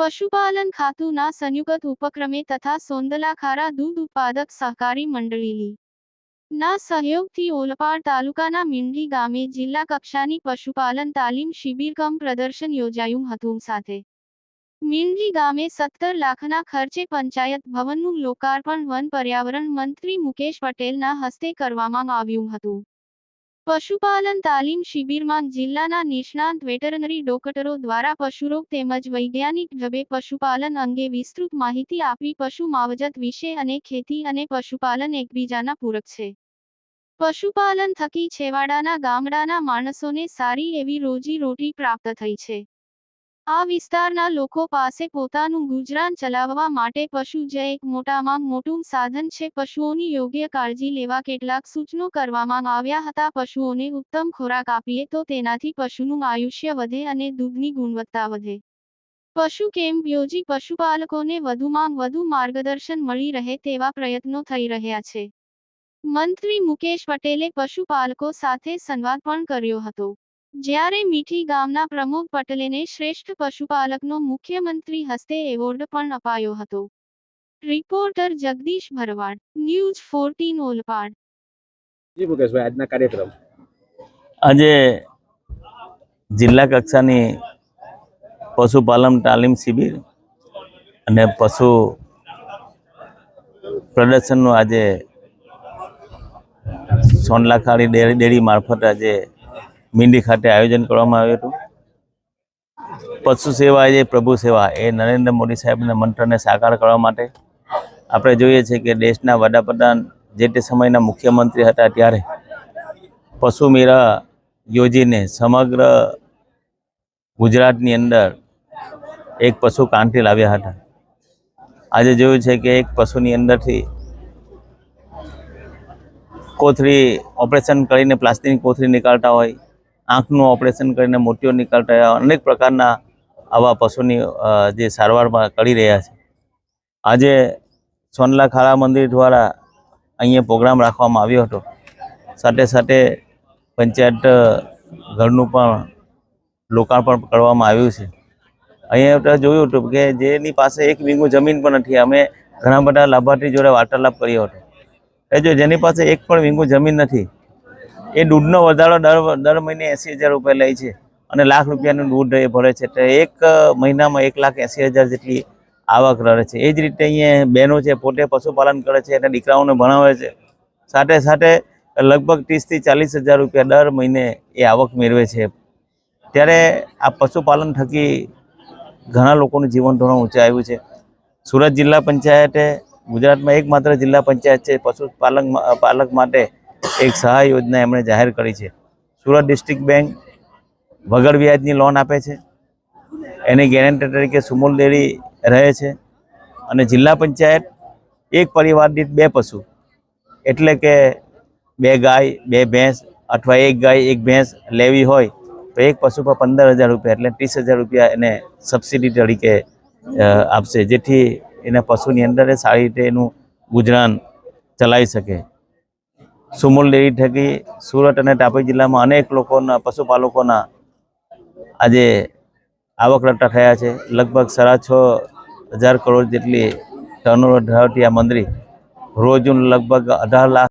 પશુપાલન ખાતુના સંયુક્ત ઉપક્રમે તથા સોંદલાખારા દૂધ ઉત્પાદક સહકારી મંડળીલી ના સહયોગથી ઓલપાડ તાલુકાના મીંડી ગામે જિલ્લા કક્ષાની પશુપાલન તાલીમ શિબિર કમ પ્રદર્શન યોજાયું હતું. સાથે મીંડી ગામે સત્તર લાખના ખર્ચે પંચાયત ભવનનું લોકાર્પણ વન પર્યાવરણ મંત્રી મુકેશ પટેલના હસ્તે કરવામાં આવ્યું હતું. પશુપાલન તાલીમ શિબિરમાં જિલ્લાના નિષ્ણાંત વેટરનરી ડોક્ટરો દ્વારા પશુરોગ તેમજ વૈજ્ઞાનિક ઢબે પશુપાલન અંગે વિસ્તૃત માહિતી આપી પશુ માવજત વિશે અને ખેતી અને પશુપાલન એકબીજાના પૂરક છે. પશુપાલન થકી છેવાડાના ગામડાના માણસોને સારી એવી રોજી રોટી પ્રાપ્ત થઈ છે. આ વિસ્તારના લોકો પાસે પોતાનું ગુજરાન ચલાવવા માટે પશુ જ એક મોટામાં મોટું સાધન છે, પશુઓની યોગ્ય કાળજી લેવા કેટલાક સૂચનો કરવામાં આવ્યા હતા. પશુઓને ઉત્તમ ખોરાક આપીએ તો તેનાથી પશુનું આયુષ્ય વધે અને દૂધની ગુણવત્તા વધે. પશુ કેમ્પ યોજી પશુપાલકોને વધુમાં વધુ માર્ગદર્શન મળી રહે તેવા પ્રયત્નો થઈ રહ્યા છે. મંત્રી મુકેશ પટેલે પશુપાલકો સાથે સંવાદ પણ કર્યો હતો. જ્યારે મીઠી ગામના પ્રમોદ પટેલને શ્રેષ્ઠ પશુપાલકનો મુખ્યમંત્રી હસ્તે એવોર્ડ પણ અપાયો હતો. Reporter Jagdish Bharwad news fourteen Olpad. જી મુકેશભાઈ આજના કાર્યક્રમ? આજે જિલ્લા કક્ષાની પશુપાલન તાલીમ શિબિર અને પશુ પ્રદર્શનનું આજે સોનલાખાડી ડેરી ડેરી મારફત આજે મીંડી ખાતે આયોજન કરવામાં આવ્યું હતું. પશુ સેવા એ પ્રભુ સેવા, એ નરેન્દ્ર મોદી સાહેબના મંત્રને સાકાર કરવા માટે આપણે જોઈએ છીએ કે દેશના વડાપ્રધાન જે તે સમયના મુખ્યમંત્રી હતા ત્યારે પશુ મેળા યોજીને સમગ્ર ગુજરાતની અંદર એક પશુ કાંઠી લાવ્યા હતા. આજે જોયું છે કે એક પશુની અંદરથી કોથળી ઓપરેશન કરીને પ્લાસ્ટિકની કોથળી નીકાળતા હોય આંખનું ઓપરેશન કરીને મોતીઓ નીકળતા અનેક પ્રકારના આવા પશુની જે સારવારમાં કરી રહ્યા છે. આજે સોનલા ખારા મંદિર દ્વારા અહીંયા પ્રોગ્રામ રાખવામાં આવ્યો હતો. સાથે સાથે પંચાયત ઘરનું પણ લોકાર્પણ કરવામાં આવ્યું છે. અહીંયા જોયું હતું કે જેની પાસે એક વીંગું જમીન પણ નથી, અમે ઘણા બધા લાભાર્થી જોડે વાર્તાલાપ કર્યો હતો. એ જો જેની પાસે એક પણ વીંગું જમીન નથી એ દૂધનો વધારો દર દર મહિને એંસી હજાર રૂપિયા લે છે અને લાખ રૂપિયાનું દૂધ એ ભરે છે તો એક મહિનામાં એક લાખ એંસી હજાર જેટલી આવક રહે છે. એ જ રીતે અહીંયા બહેનો છે, પોતે પશુપાલન કરે છે અને દીકરાઓને ભણાવે છે. સાથે સાથે લગભગ ત્રીસથી ચાલીસ હજાર રૂપિયા દર મહિને એ આવક મેળવે છે. ત્યારે આ પશુપાલન થકી ઘણા લોકોનું જીવન ધોરણ ઊંચે આવ્યું છે. સુરત જિલ્લા પંચાયતે ગુજરાતમાં એકમાત્ર જિલ્લા પંચાયત છે પશુપાલન પાલક માટે એક સહાય યોજના એમણે જાહેર કરી છે. સુરત ડિસ્ટ્રિક્ટ બેંક વગર વ્યાજની લોન આપે છે. એની ગેરંટી તરીકે સુમૂલ દેરી રહે છે અને જિલ્લા પંચાયત એક પરિવાર દીઠ બે પશુ. એટલે કે બે ગાય, બે ભેંસ અથવા એક ગાય, એક ભેંસ લેવી હોય તો એક પશુ પર પંદર હજાર રૂપિયા એટલે ત્રીસ હજાર રૂપિયા એને સબસિડી તરીકે આપશે. જેથી એના પશુની અંદર સારી રીતે એનું ગુજરાન ચલાવી શકે. સુમૂલ ડેરી થકી સુરત અને તાપી જિલ્લામાં અનેક લોકોના પશુપાલકોના આજે આવક રટ્ટા થયા છે. લગભગ સાડા છ હજાર કરોડ જેટલી ટર્નઓવર ધરાવતી આ મંદિર રોજ લગભગ અઢાર લાખ